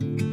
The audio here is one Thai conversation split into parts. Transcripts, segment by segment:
ส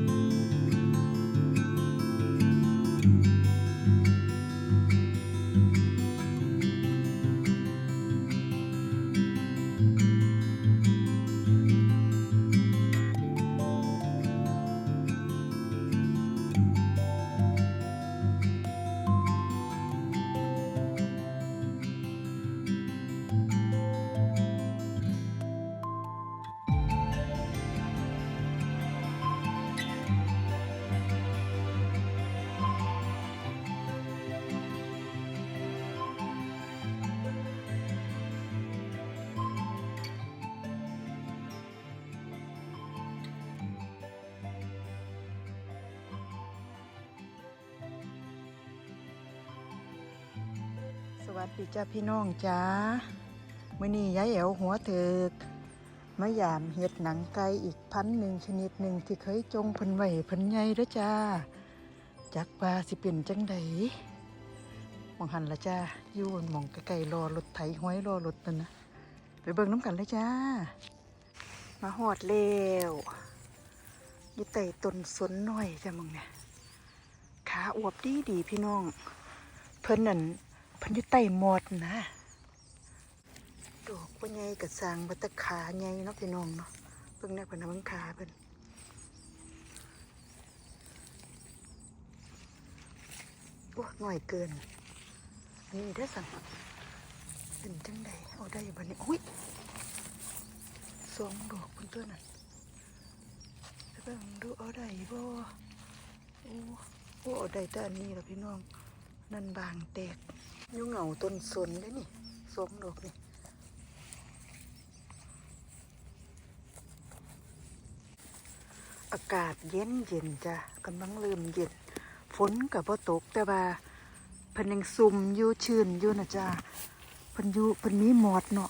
วัสดีจ้าพี่น้องจ้ามื่อนี้ยายแอวหัวเถิกมายามเห็ดหนังไก่อีกพันหนึ่งชนิดหนึ่งที่เคยจงพิ่นไว้เพิ่นใหญ่เด้อจ้า จักว่าสิเป็นจังใดมองหันละจ้าอยู่นมองไกลๆรอรถไถห้อยรอรถนั่นนะไปเบิ่งน้ำกันเลยจ้า มาหอดแล้วยู่ใต้ต้นสนหน่อยจ้ะมึงเนี่ยขาอวบดีดีพี่น้อง เพิ่นนั่น พิ่นยู่ใต้หมดนะดอกว่าใหญ่กับสางบัตขาใหญ่เนาะพี่น้องเนาะเพิ่งได้เพิ่นเอาเบิ่งขาเพิ่นโอ้หน่อยเกิน อันนี้ได้สั่งเป็นจังใดเอาได้บัดนี้อุ้ยสองดอกเพิ่นตัวนั้นไปเบิ่งดูเอาได้บ่โอ้โอ้เอาได้แต่อันนี้ละพี่น้อง นั่นบางแตก ยู่งเหงาต้นสนได้นี่สองดอกนี่อากาศเย็นเย็นจ้ะกำลังเริ่มเย็นฝนกับพอตกแต่ว่าพิ่นยังซุ่มอยู่ชื่นอยู่นะจ้ะพิ่นอยู่พิ่นมีหมอดเนาะ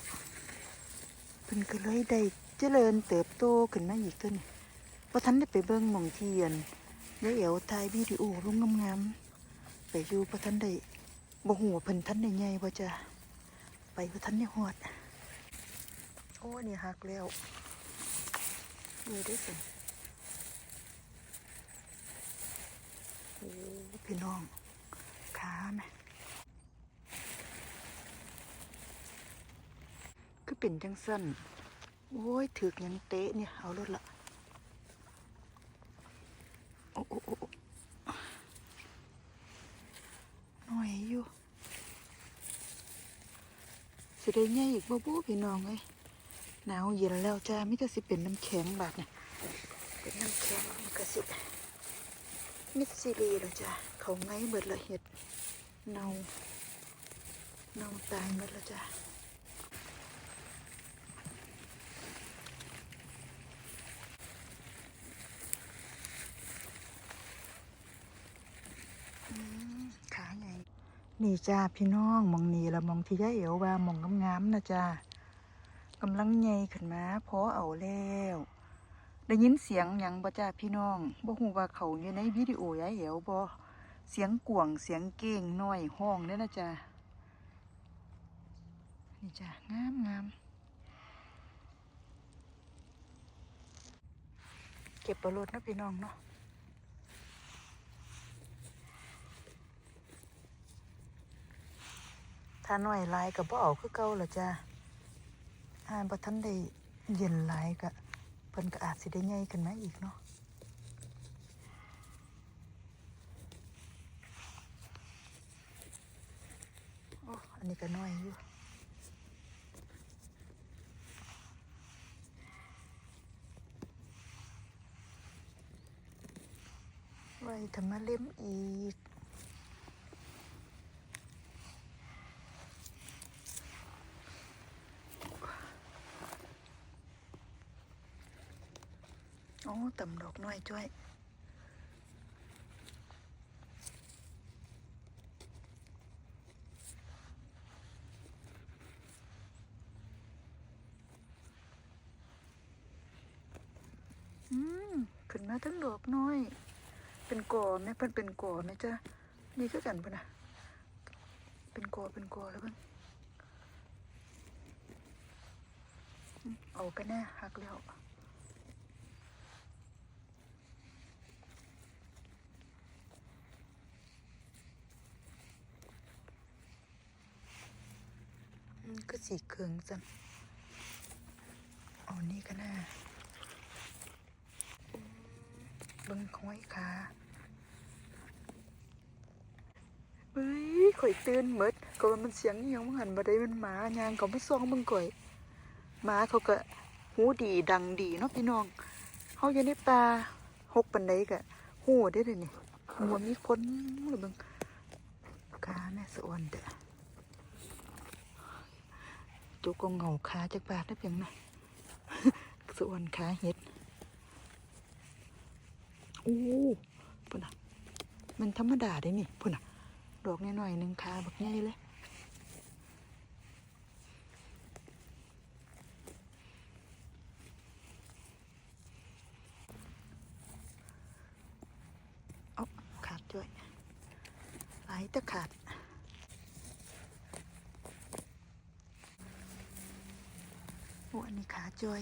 พิ่นก็เลยได้เจริญเติบโตขึ้นมาอีกตัวนี่เพราะท่านได้ไปเบิ่งหม่องเทียนยายเอ๋วถ่ายวิดีโอลงงามๆไปอยู่พระท่านได้ บ่หัวเพิ่นท่านได้ใหญ่บ่จ้ะไปพระท่านได้ฮอด โอ้นี่หักแล้วนี่ได้สิโอ้พี่น้องขาไหมคือเป็นจังสั้นโอ้ยถึกยังเตะเนี่ย เอารถละโอ้โอ้โอ้ หน่อยอยู่ สิได้ใหญ่อีกบ่บูพี่น้องเอ้ยหนาวเย็นแล้วจ้ามิจะสิเป็นน้ำแข็งบาดเนี่ยเป็นน้ำแข็งมันก็สิมิดซีรีแล้วจ้าเขาไงเบิดละเห็ดเนาเนาตายหมดแล้วจ้าอืมขาใหญ่ นี่จ้าพี่น้องมองนี่ละมองที่ยาเอ๋วว่ามองงามๆนะจ้ากำลังใหญ่ขึ้นมาพอเอาแล้ว ได้ยินเสียงหยังบ่จ้าพี่น้องบ่ฮู้ว่าเขาอยู่ในวิดีโอยายเอ๋วบ่เสียงกวงเสียงเก้งน้อยห้องเด้อนะจ้านี่จ้างามงามเก็บประโลดนะพี่น้องเนาะ ถ้าหน่อยลายกับบ่เอาคือเก่าละจ้าอ่านบ่ทันได้เย็นลายก็เพิ่นก็อาจสิได้ใหญ่ขึ้นมาอีกเนาะโอ้อันนี้ก็น้อยอยู่ไว้ทำมาเล่มอีก โอ้ต่ำดอกน้อยจ้อยอืมขึ้นมาทั้งดอกน้อย เป็นกอไหมเพิ่นเป็นกอไหมจ้ะนี่คือกันปะนะเป็นกอเป็นกอแล้วเพิ่นอืมเอากันแน่หักแล้ว ก็สีเคืองจังเอานี่ก็น่าเบิ่งห้อยขาเฮ้ยข่อยตื่นหมดก็ว่ามันเสียงยังมันหันมาได้มันหมายางก็มาซ่องเบิ่งก่อยหมาเขาก็หูดีดังดีเนาะพี่น้องเฮาอยู่ในป่าหกปันไดก็หูได้เลยนี่หัวมีคนหรือเบิ่งขาแม่สะอ่อนเด้อ จุกก็เหงาขาจากบาทได้เพียงน่อยส่วนขาเห็ดอู้พุ่นอะ มันธรรมดาได้นี่พุ่นอะ ดอกน้อยๆหนึ่งขาบักใหญ่เลยเอาขาดด้วยไหลจะขาด อันนี้ขาจอย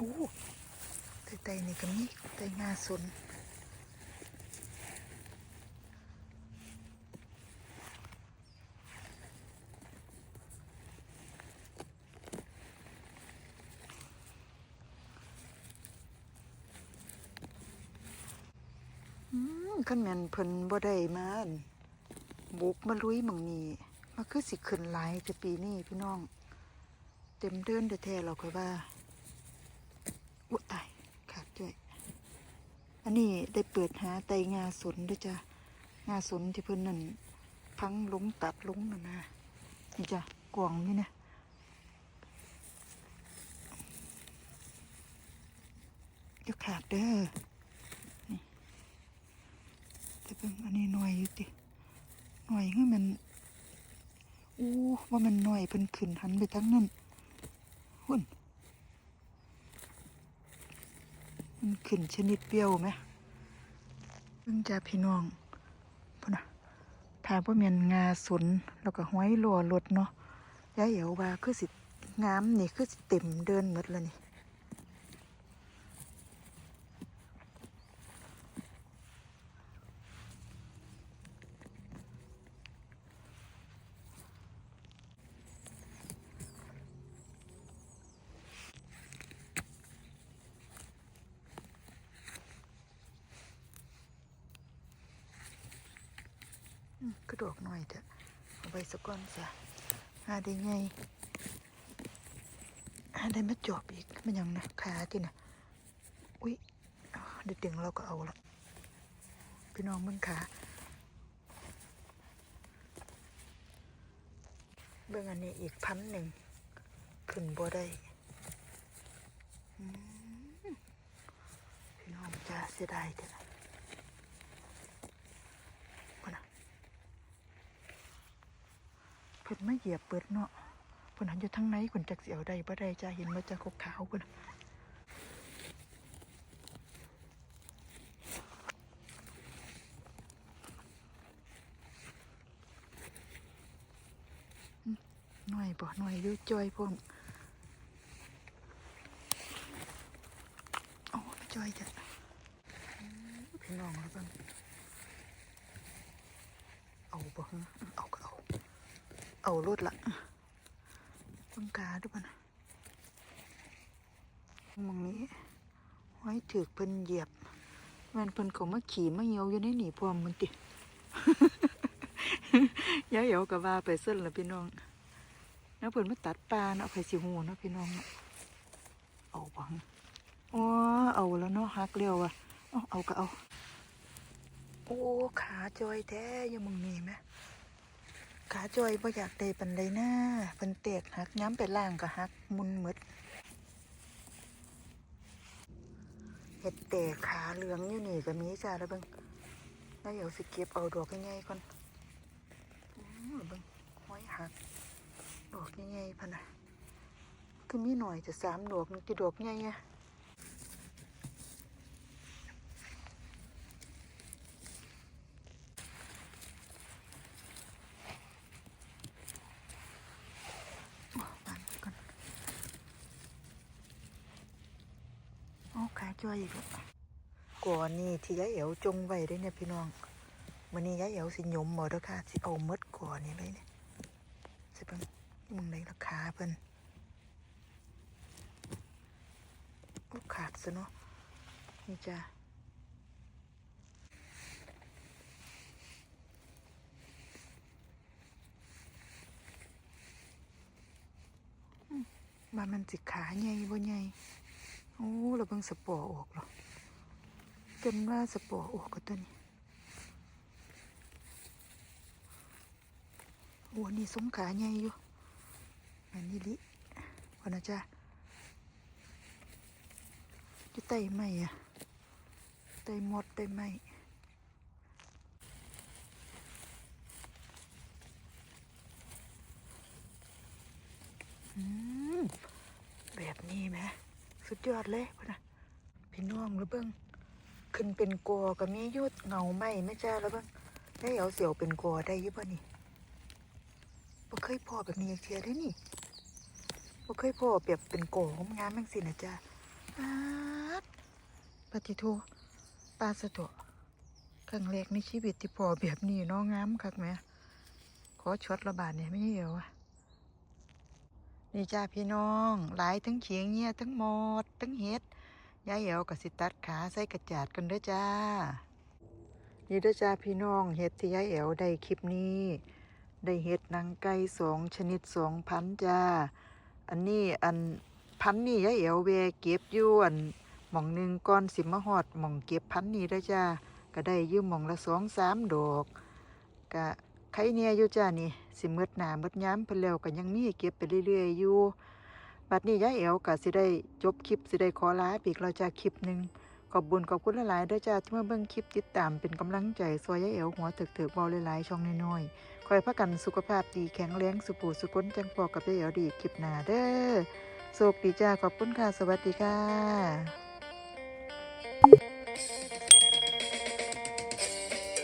โอ้แต่ไตนี่ก็มีไตงาสนอืมขันแมนเพิ่นบ่ได้มาบุกมาลุยม่องนี้มาคือสิขึ้นหลายจะปีนี้พี่น้อง เต็มเดินแท้เราค่อยว่า อุยตายขาดด้วย อันนี้ได้เปิดหาไตงาสนด้วยจ้ะงาสนที่เพิ่นนั่นพังลงตัดลงนั่นะนี่จ้ะกวงนี่นะจะขาดเด้อนี่แต่เพิ่งอันนี้หน่อยอยู่ติหน่อยคือมันอู้ว่ามันหน่อยเพิ่นขึ้นหันไปทั้งนั้นหุ่น มันขึ้นชนิดเปรี้ยวไหมเพิ่งจะพี่น้องพุ่นนะถ้าว่อเมียนงาสนแล้วก็ห้อยลัวรถเนาะยายเอ๋วว่าคือสิงามนี่คือสิเต็มเดินหมดแล้วนี่ กระดอกหน่อยเถอะเอาไว้สักก้อนซะหาได้ไงหาได้มาจอบอีกมันยังนะขาที่นะอุ้ยเดี๋ยวดึงเราก็เอาละพี่น้องมึงขาเบื้องอันนี้อีกพันหนึ่งขึ้นบ่ได้พี่น้องจะเสียดายเถอะพุ่นน่ะ เพิ่น มาเหยียบเปิดเนาะเพิ่นหันอยู่ทางไหนเพิ่นจักสิเอาได้บ่ได้จ้าเห็นมาจากขาวๆเพิ่นหน่อยบ่หน่อยอยู่จอยพวกโอ้จอยจ้ะพี่น้องแล้วบ้างเอาบ่ฮะเอาก็เอา เอารถละต้งกาด้วยปะนะมองนี้ไว้ถือเพิ่นเหยียบแมันเพิ่นก็มาขี่มาเหี่ยวอยู่ในนี่พร้อมมันติยายเหี่ยวกับว่าไปเส้นละพี่น้องแล้วเพิ่นมาตัดปลาเนาะไผสิหูเนาะพี่น้องเนาะเอาบังอ๋อเอาแล้วเนาะฮักเร็วอะเอาก็เอา โอ้ขาจอยแท้ยังมึงนี่ไหม ขาจอยบ่อยากได้ปันใดหน้าเป็นเตกหักย้ำไปล่างก็หักมุนหมดเห็ดเตกขาเหลืองอยู่นี่ก็มีจ้าแล้วเบิ่งนแล้วเดี๋ยวสิเก็บเอาดอกง่ายๆก่อนอืมเบิ่งห้อยหักดอกง่ายๆพะนะคือมีหน่อยจะสามดอกนึงที่ดอกง่ายอะโอ้วางไว้ก่อนโอ้ขา จ้อยอีกก่อนนี่ที่ยายเอ๋วจงไว้ได้เนี่ยพี่น้องวันนี้ยายเอ๋วสิยมหมดแล้วค่ะสิเอามดก่อนนี่เลยเนี่ยสิเบิ่งมึงในราคาเพิ่นโอ้ขาดซะเนาะนี่จ้าอืมว่ามันสิขาใหญ่บ่ใหญ่ โอ้เราเบิ่งสปอร์ออกหรอจนว่าสปอร์ออกก็ตัวนี้โอ้นี่สงขาใหญ่อยู่อันนี้ลิวันนะจ๊ะอยู่ใต้ไม้อะใต้หมดใต้ไม้อืมแบบนี้ไหม สุดยอดเลยพ่อนะพี่น้องรือเบิ้งขึ้นเป็นกอก็มียุดเงาไหมไม่จ้าแล้วเบิ้งได้เอาเสียวเป็นกอได้ยี่ป่ะนี่บ่เคยพอแบบนี้เทียได้นี่บ่เคยพอแบบเป็นโกงงามแม่งสินะจ๊ะปาปฏิโทปลาสะดวครั้งแรกในชีวิตที่พอแบบนี้น้องงามคักแม่ขอช็อตระบาดเนี่ยไม่เหี่ยวอะ นี่จ้าพี่น้อง หลายทั้งเขียงเงี้ยทั้งหมด ทั้งเห็ดยายเอวกับสิตัดขาใส่กระจาดกันเด้อจ้า นี่เด้อจ้าพี่น้องเห็ดที่ยายเอวได้คลิปนี้ ได้เห็ดหนังไก่สองชนิดสองพันจ้า อันนี้อันพันนี่ยายเอวเวเก็บอยู่อันหม่องหนึ่งก้อนสิมหอดหม่องเก็บพันนี่ด้อจ้า ก็ได้ยู่หม่องละสองสามดอกกะ ไข่เนี่ยอยู่จ้านี่สิมืดหนามืดย้ำเพิ่นแล้วก็ยังมีเก็บไปเรื่อยๆอยู่บัดนี้ยายเอวก็สิได้จบคลิปสิได้ขอลาปีกเราจะคลิปหนึ่งขอบบุญขอบคุณหลายๆเด้อจ้าที่มาเบิ่งคลิปติดตามเป็นกำลังใจซอยยายเอวหัวถึกๆเบาหลายๆช่องน้อยๆคอยพักกันสุขภาพดีแข็งแรงสุปูสุขนจังปอกับเดี๋ยวดีคลิปหน้าเด้อโชคดีจ้าขอบคุณค่ะสวัสดีค่ะ